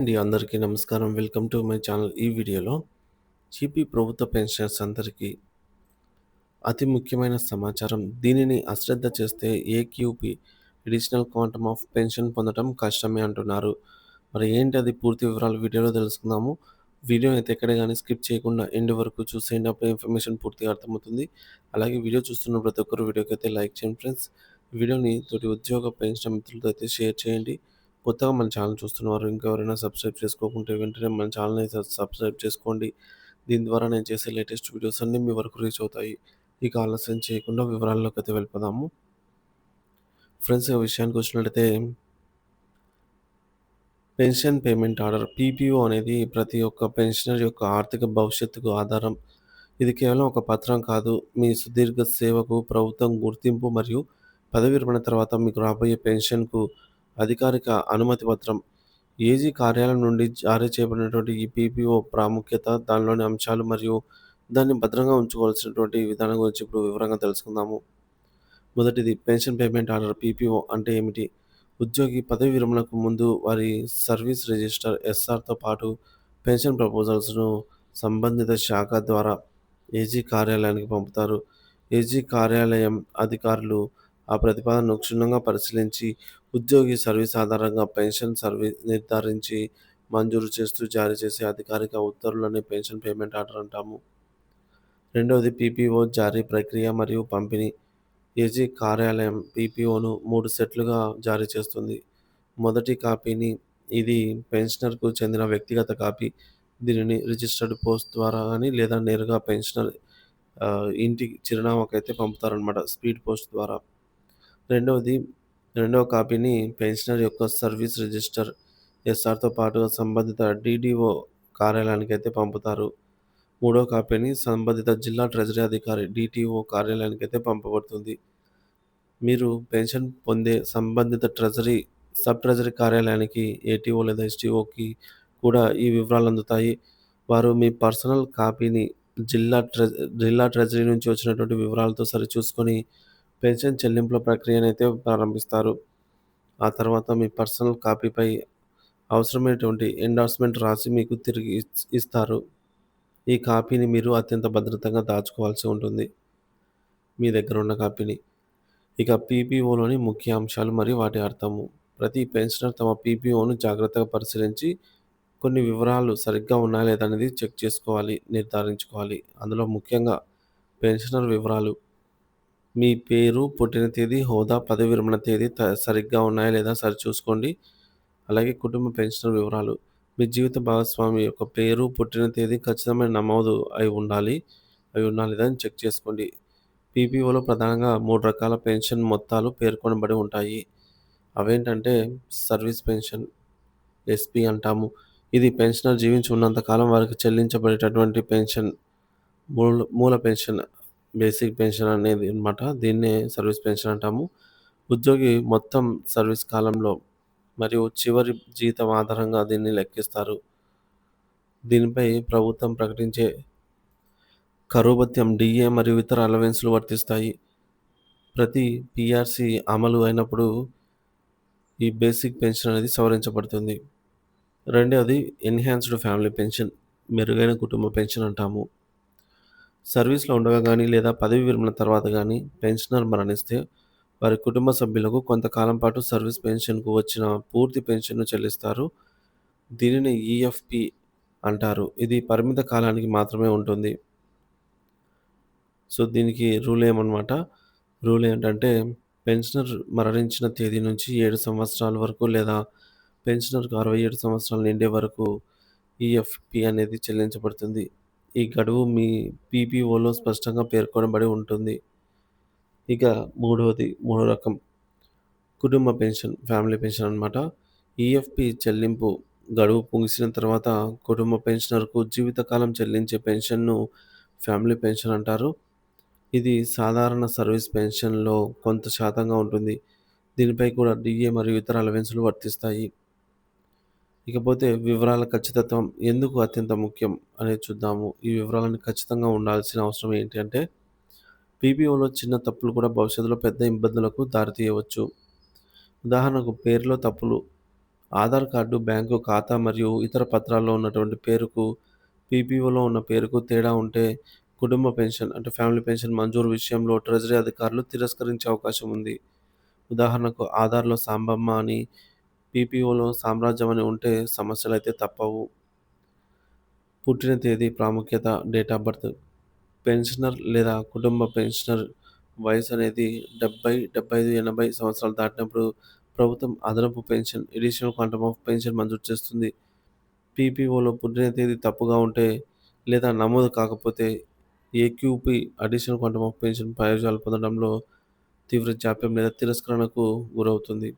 అండి. అందరికీ నమస్కారం. Welcome to my channel. ఈ వీడియోలో జీపీ ప్రభుత్వ పెన్షనర్స్ అందరికీ అతి ముఖ్యమైన సమాచారం. దీనిని అశ్రద్ధ చేస్తే AQP additional quantum of pension పొందడం కష్టమే అంటున్నారు. మరి ఏంటి అది? పూర్తి వివరాలు వీడియోలో తెలుసుకుందాము. వీడియో అయితే ఎక్కడ కానీ స్కిప్ చేయకుండా ఎండ్ వరకు చూసేయండి. అప్పుడు ఇన్ఫర్మేషన్ పూర్తిగా అర్థమవుతుంది. అలాగే వీడియో చూస్తున్న ప్రతి ఒక్కరు వీడియోకి అయితే లైక్ చేయండి ఫ్రెండ్స్. వీడియోని తోటి ఉద్యోగ పెన్షన్ మిత్రులతో అయితే షేర్ చేయండి. కొత్తగా మన ఛానల్ చూస్తున్నవారు ఇంకెవరైనా సబ్స్క్రైబ్ చేసుకోకుంటే వెంటనే మన ఛానల్ని సబ్స్క్రైబ్ చేసుకోండి. దీని ద్వారా నేను చేసే లేటెస్ట్ వీడియోస్ అన్నీ మీ వరకు రీచ్ అవుతాయి. ఇక ఆలస్యం చేయకుండా వివరాల్లోకి అయితే వెళ్ళిపోదాము. ఫ్రెండ్స్ ఈ విషయానికి వచ్చినట్లయితే పెన్షన్ పేమెంట్ ఆర్డర్ పీపీఓ అనేది ప్రతి ఒక్క పెన్షనర్ యొక్క ఆర్థిక భవిష్యత్తుకు ఆధారం. ఇది కేవలం ఒక పత్రం కాదు. మీ సుదీర్ఘ సేవకు ప్రభుత్వం గుర్తింపు మరియు పదవి విరమణ తర్వాత మీకు రాబోయే పెన్షన్కు అధికారిక అనుమతి పత్రం. ఏజీ కార్యాలయం నుండి జారీ చేయబడినటువంటి ఈ పీపీఓ ప్రాముఖ్యత దానిలోని అంశాలు మరియు దాన్ని భద్రంగా ఉంచుకోవాల్సినటువంటి విధానం గురించి ఇప్పుడు వివరంగా తెలుసుకుందాము. మొదటిది పెన్షన్ పేమెంట్ ఆర్డర్ పీపీఓ అంటే ఏమిటి? ఉద్యోగి పదవి విరమణకు ముందు వారి సర్వీస్ రిజిస్టర్ ఎస్ఆర్తో పాటు పెన్షన్ ప్రపోజల్స్ను సంబంధిత శాఖ ద్వారా ఏజీ కార్యాలయానికి పంపుతారు. ఏజీ కార్యాలయం అధికారులు ఆ ప్రతిపాదనను క్షుణ్ణంగా పరిశీలించి ఉద్యోగి సర్వీస్ ఆధారంగా పెన్షన్ సర్వీస్ నిర్ధారించి మంజూరు చేస్తూ జారీ చేసే అధికారిక ఉత్తర్వులని పెన్షన్ పేమెంట్ ఆర్డర్ అంటాము. రెండవది పీపీఓ జారీ ప్రక్రియ మరియు పంపిణీ. ఏజీ కార్యాలయం పీపీఓను మూడు సెట్లుగా జారీ చేస్తుంది. మొదటి కాపీని ఇది పెన్షనర్కు చెందిన వ్యక్తిగత కాపీ దీనిని రిజిస్టర్డ్ పోస్ట్ ద్వారా కానీ లేదా నేరుగా పెన్షనర్ ఇంటి చిరునామాకైతే పంపుతారనమాట స్పీడ్ పోస్ట్ ద్వారా. రెండవది రెండవ కాపీని పెన్షనర్ యొక్క సర్వీస్ రిజిస్టర్ ఎస్ఆర్తో పాటుగా సంబంధిత డీడీఓ కార్యాలయానికి అయితే పంపుతారు. మూడో కాపీని సంబంధిత జిల్లా ట్రెజరీ అధికారి డిటిఓ కార్యాలయానికి అయితే పంపబడుతుంది. మీరు పెన్షన్ పొందే సంబంధిత ట్రెజరీ సబ్ ట్రెజరీ కార్యాలయానికి ఏటీఓ లేదా ఎస్టీఓకి కూడా ఈ వివరాలు అందుతాయి. వారు మీ పర్సనల్ కాపీని జిల్లా ట్రె జిల్లా ట్రెజరీ నుంచి వచ్చినటువంటి వివరాలతో సరిచూసుకొని పెన్షన్ చెల్లింపుల ప్రక్రియను అయితే ప్రారంభిస్తారు. ఆ తర్వాత మీ పర్సనల్ కాపీపై అవసరమైనటువంటి ఎండార్స్మెంట్ రాసి మీకు తిరిగి ఇస్తారు. ఈ కాపీని మీరు అత్యంత భద్రతంగా దాచుకోవాల్సి ఉంటుంది. మీ దగ్గర ఉన్న కాపీని. ఇక పీపీఓలోని ముఖ్య అంశాలు మరియు వాటి అర్థము. ప్రతి పెన్షనర్ తమ పీపీఓను జాగ్రత్తగా పరిశీలించి కొన్ని వివరాలు సరిగ్గా ఉన్నాయా లేదనేది చెక్ చేసుకోవాలి నిర్ధారించుకోవాలి. అందులో ముఖ్యంగా పెన్షనర్ వివరాలు. మీ పేరు పుట్టిన తేదీ హోదా పదవి విరమణ తేదీ సరిగ్గా ఉన్నాయా లేదా సరిచూసుకోండి అలాగే కుటుంబ పెన్షనర్ వివరాలు. మీ జీవిత భాగస్వామి యొక్క పేరు పుట్టిన తేదీ ఖచ్చితమైన నమోదు అయి ఉండాలి. అవి ఉన్నా లేదా అని చెక్ చేసుకోండి. పీపీఓలో ప్రధానంగా మూడు రకాల పెన్షన్ మొత్తాలు పేర్కొనబడి ఉంటాయి. అవేంటంటే సర్వీస్ పెన్షన్ ఎస్పీ అంటాము. ఇది పెన్షనర్ జీవించి ఉన్నంతకాలం వారికి చెల్లించబడేటటువంటి పెన్షన్ మూల మూల పెన్షన్ బేసిక్ పెన్షన్ అనేది అనమాట దీన్నే సర్వీస్ పెన్షన్ అంటాము. ఉద్యోగి మొత్తం సర్వీస్ కాలంలో మరియు చివరి జీతం ఆధారంగా దీన్ని లెక్కిస్తారు. దీనిపై ప్రభుత్వం ప్రకటించే కరుభత్యం డిఏ మరియు ఇతర అలవెన్స్లు వర్తిస్తాయి. ప్రతి పిఆర్సి అమలు అయినప్పుడు ఈ బేసిక్ పెన్షన్ అనేది సవరించబడుతుంది. రెండవది ఎన్హాన్స్డ్ ఫ్యామిలీ పెన్షన్ మెరుగైన కుటుంబ పెన్షన్ అంటాము. సర్వీస్లో ఉండగా కానీ లేదా పదవి విరమణ తర్వాత కానీ పెన్షనర్ మరణిస్తే వారి కుటుంబ సభ్యులకు కొంతకాలం పాటు సర్వీస్ పెన్షన్కు వచ్చిన పూర్తి పెన్షన్ను చెల్లిస్తారు. దీనిని ఈఎఫ్పి అంటారు. ఇది పరిమిత కాలానికి మాత్రమే ఉంటుంది. సో దీనికి రూల్ ఏమన్నమాట? రూల్ ఏంటంటే పెన్షనర్ మరణించిన తేదీ నుంచి ఏడు సంవత్సరాల వరకు లేదా పెన్షనర్కు అరవై ఏడు సంవత్సరాలు నిండే వరకు ఈఎఫ్పి అనేది చెల్లించబడుతుంది. ఈ గడువు మీ పీపీఓలో స్పష్టంగా పేర్కొనబడి ఉంటుంది. ఇక మూడవది మూడో రకం కుటుంబ పెన్షన్ ఫ్యామిలీ పెన్షన్ అనమాట ఈఎఫ్పి చెల్లింపు గడువు ముగిసిన తర్వాత కుటుంబ పెన్షనర్కు జీవితకాలం చెల్లించే పెన్షన్ను ఫ్యామిలీ పెన్షన్ అంటారు. ఇది సాధారణ సర్వీస్ పెన్షన్లో కొంత శాతంగా ఉంటుంది. దీనిపై కూడా డిఏ మరియు ఇతర అలవెన్సులు వర్తిస్తాయి. ఇకపోతే వివరాల ఖచ్చితత్వం ఎందుకు అత్యంత ముఖ్యం అనేది చూద్దాము ఈ వివరాలను ఖచ్చితంగా ఉండాల్సిన అవసరం ఏంటి అంటే పీపీఓలో చిన్న తప్పులు కూడా భవిష్యత్తులో పెద్ద ఇబ్బందులకు దారితీయవచ్చు ఉదాహరణకు పేరులో తప్పులు ఆధార్ కార్డు, బ్యాంకు ఖాతా మరియు ఇతర పత్రాల్లో ఉన్నటువంటి పేరుకు, పీపీఓలో ఉన్న పేరుకు తేడా ఉంటే కుటుంబ పెన్షన్ అంటే ఫ్యామిలీ పెన్షన్ మంజూరు విషయంలో ట్రెజరీ అధికారులు తిరస్కరించే అవకాశం ఉంది. ఉదాహరణకు ఆధార్‌లో సాంబమ్మ అని, పీపీఓలో సామ్రాజ్యం అని ఉంటే సమస్యలైతే తప్పవు. పుట్టిన తేదీ ప్రాముఖ్యత, డేట్ ఆఫ్ బర్త్. పెన్షనర్ లేదా కుటుంబ పెన్షనర్ వయసు అనేది 70, 75, 80 సంవత్సరాలు దాటినప్పుడు ప్రభుత్వం అదనపు pension additional quantum of pension మంజూరు చేస్తుంది. పీపీఓలో పుట్టిన తేదీ తప్పుగా ఉంటే లేదా నమోదు కాకపోతే AQP additional quantum of pension ప్రయోజనాలు పొందడంలో తీవ్ర జాప్యం లేదా తిరస్కరణకు గురవుతుంది.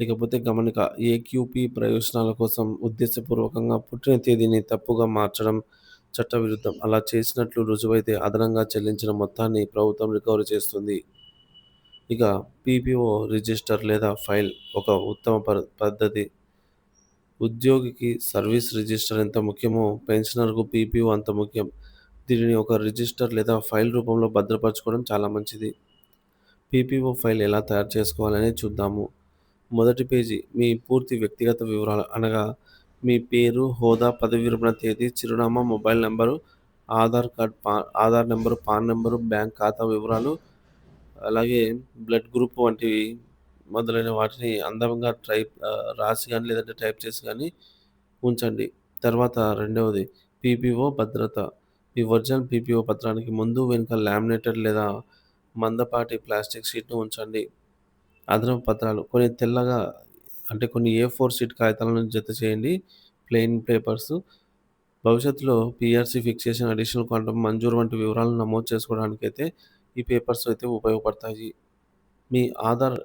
ఇకపోతే గమనిక ఏక్యూపీ ప్రయోజనాల కోసం ఉద్దేశపూర్వకంగా పుట్టిన తేదీని తప్పుగా మార్చడం చట్టవిరుద్ధం. అలా చేసినట్లు రుజువైతే అదనంగా చెల్లించిన మొత్తాన్ని ప్రభుత్వం రికవరీ చేస్తుంది. ఇక పీపీఓ రిజిస్టర్ లేదా ఫైల్ ఒక ఉత్తమ ప పద్ధతి. ఉద్యోగికి సర్వీస్ రిజిస్టర్ ఎంత ముఖ్యమో పెన్షనర్‌కు పీపీఓ అంత ముఖ్యం. దీనిని ఒక రిజిస్టర్ లేదా ఫైల్ రూపంలో భద్రపరచుకోవడం చాలా మంచిది. పీపీఓ ఫైల్ ఎలా తయారు చేసుకోవాలని చూద్దాము. మొదటి పేజీ మీ పూర్తి వ్యక్తిగత వివరాలు అనగా మీ పేరు, హోదా, పదవీ విరమణ తేదీ, చిరునామా, మొబైల్ నెంబరు ఆధార్ కార్డ్, పా Aadhaar number PAN number bank ఖాతా వివరాలు, అలాగే బ్లడ్ గ్రూప్ వంటివి మొదలైన వాటిని అందంగా టైప్ రాసి కానీ లేదంటే టైప్ చేసి కానీ ఉంచండి. తర్వాత రెండవది పీపీఓ భద్రత. మీ ఒరిజినల్ పీపీఓ పత్రానికి ముందు, వెనుక లామినేటెడ్ లేదా మందపాటి ప్లాస్టిక్ షీట్‌ను ఉంచండి. అదనపు పత్రాలు కొన్ని తెల్లగా అంటే కొన్ని ఏ ఫోర్ షీట్ కాగితాలను జత చేయండి. Plain papers. భవిష్యత్తులో పిఆర్సీ ఫిక్సేషన్, అడిషనల్ క్వాంటమ్ మంజూరు వంటి వివరాలను నమోదు చేసుకోవడానికి అయితే ఈ పేపర్స్ అయితే ఉపయోగపడతాయి. మీ Aadhaar,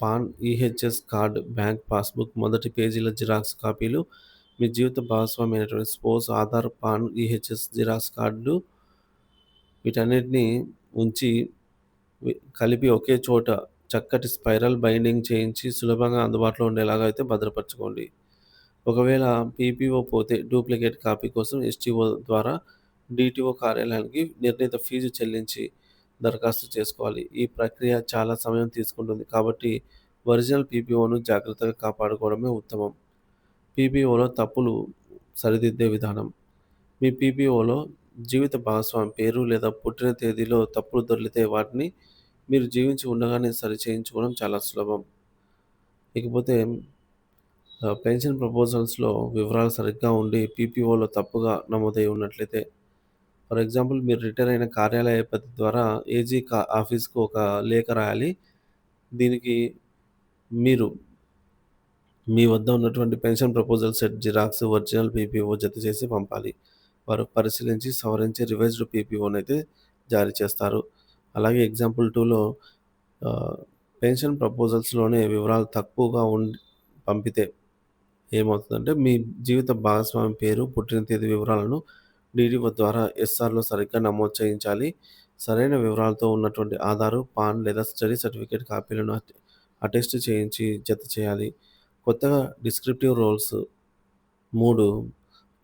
PAN, EHS card, bank passbook మొదటి పేజీల జిరాక్స్ కాపీలు, మీ జీవిత భాగస్వామి అయినటువంటి spouse Aadhaar, PAN, EHS xerox card వీటన్నిటిని ఉంచి కలిపి ఒకే చోట చక్కటి స్పైరల్ బైండింగ్ చేయించి సులభంగా అందుబాటులో ఉండేలాగా అయితే భద్రపరచుకోండి. ఒకవేళ పీపీఓ పోతే డూప్లికేట్ కాపీ కోసం ఎస్టీఓ ద్వారా డిటిఓ కార్యాలయానికి నిర్ణీత ఫీజు చెల్లించి దరఖాస్తు చేసుకోవాలి. ఈ ప్రక్రియ చాలా సమయం తీసుకుంటుంది. కాబట్టి ఒరిజినల్ పీపీఓను జాగ్రత్తగా కాపాడుకోవడమే ఉత్తమం. పీపీఓలో తప్పులు సరిదిద్దే విధానం. మీ పీపీఓలో జీవిత భాగస్వామి పేరు లేదా పుట్టిన తేదీలో తప్పులు దొరికితే వాటిని మీరు జీవించి ఉండగానే సరిచేయించుకోవడం చాలా సులభం. ఇకపోతే పెన్షన్ ప్రపోజల్స్‌లో వివరాలు సరిగ్గా ఉండి పీపీఓలో తప్పుగా నమోదై ఉన్నట్లయితే ఫర్ ఎగ్జాంపుల్ మీరు రిటైర్ అయిన కార్యాలయ పద్ధతి ద్వారా ఏజీ కా ఆఫీస్‌కు ఒక లేఖ రాయాలి. దీనికి మీరు మీ వద్ద ఉన్నటువంటి pension proposal set xerox, original PPO జత చేసి పంపాలి. వారు పరిశీలించి సవరించి రివైజ్డ్ పీపీఓనైతే జారీ చేస్తారు. అలాగే ఎగ్జాంపుల్ టూలో పెన్షన్ ప్రపోజల్స్‌లోనే వివరాలు తక్కువగా ఉండి పంపితే ఏమవుతుందంటే మీ జీవిత భాగస్వామి పేరు, పుట్టిన తేదీ వివరాలను డీడీఓ ద్వారా ఎస్ఆర్‌లో సరిగ్గా నమోదు చేయించాలి. సరైన వివరాలతో ఉన్నటువంటి ఆధారు, పాన్ లేదా స్టడీ సర్టిఫికేట్ కాపీలను అట్ అటెస్ట్ చేయించి జత చేయాలి. కొత్తగా డిస్క్రిప్టివ్ రోల్స్ మూడు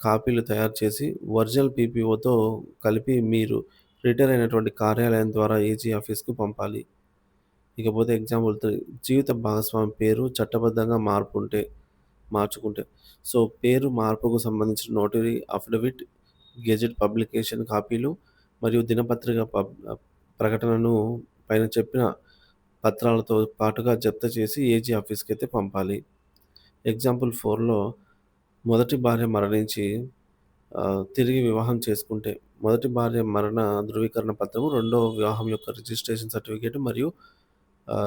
కాపీలు తయారు చేసి ఒరిజినల్ పీపీఓతో కలిపి మీరు రిటైర్ అయినటువంటి కార్యాలయం ద్వారా ఏజీ ఆఫీస్‌కు పంపాలి. ఇకపోతే ఎగ్జాంపుల్ జీవిత భాగస్వామి పేరు చట్టబద్ధంగా మార్పు ఉంటే మార్చుకుంటే సో, పేరు మార్పుకు సంబంధించిన నోటరీ అఫిడవిట్, గెజెట్ పబ్లికేషన్ కాపీలు మరియు దినపత్రిక పబ్ ప్రకటనను పైన చెప్పిన పత్రాలతో పాటుగా జప్త చేసి ఏజీ ఆఫీస్కి అయితే పంపాలి. ఎగ్జాంపుల్ ఫోర్లో మొదటి భార్య మరణించి తిరిగి వివాహం చేసుకుంటే మొదటి భార్య మరణ ధృవీకరణ పత్రము, రెండవ వివాహం యొక్క రిజిస్ట్రేషన్ సర్టిఫికేట్ మరియు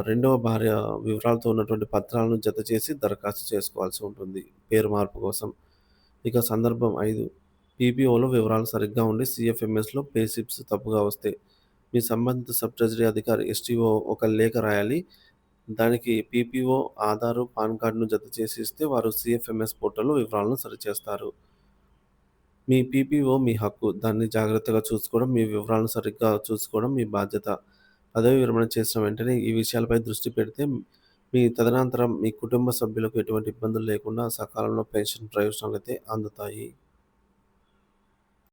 రెండవ భార్య వివరాలతో ఉన్నటువంటి పత్రాలను జత చేసి దరఖాస్తు చేసుకోవాల్సి ఉంటుంది పేరు మార్పు కోసం. ఇక సందర్భం ఐదు పీపీఓలో వివరాలు సరిగ్గా ఉండి సిఎఫ్ఎంఎస్లో పేసిప్స్ తప్పుగా వస్తే మీ సంబంధిత సబ్ ట్రెజరీ అధికారి ఎస్టీఓ ఒక లేఖ రాయాలి. దానికి పీపీఓ ఆధారు, పాన్ కార్డును జత చేసి ఇస్తే వారు సీఎఫ్ఎంఎస్ పోర్టల్‌లో వివరాలను సరిచేస్తారు. మీ పీపీఓ మీ హక్కు. దాన్ని జాగ్రత్తగా చూసుకోవడం, మీ వివరాలను సరిగ్గా చూసుకోవడం మీ బాధ్యత. పదవీ విరమణ చేసిన వెంటనే ఈ విషయాలపై దృష్టి పెడితే మీ తదనంతరం మీ కుటుంబ సభ్యులకు ఎటువంటి ఇబ్బందులు లేకుండా సకాలంలో పెన్షన్ ప్రయోజనాలు అయితే అందుతాయి.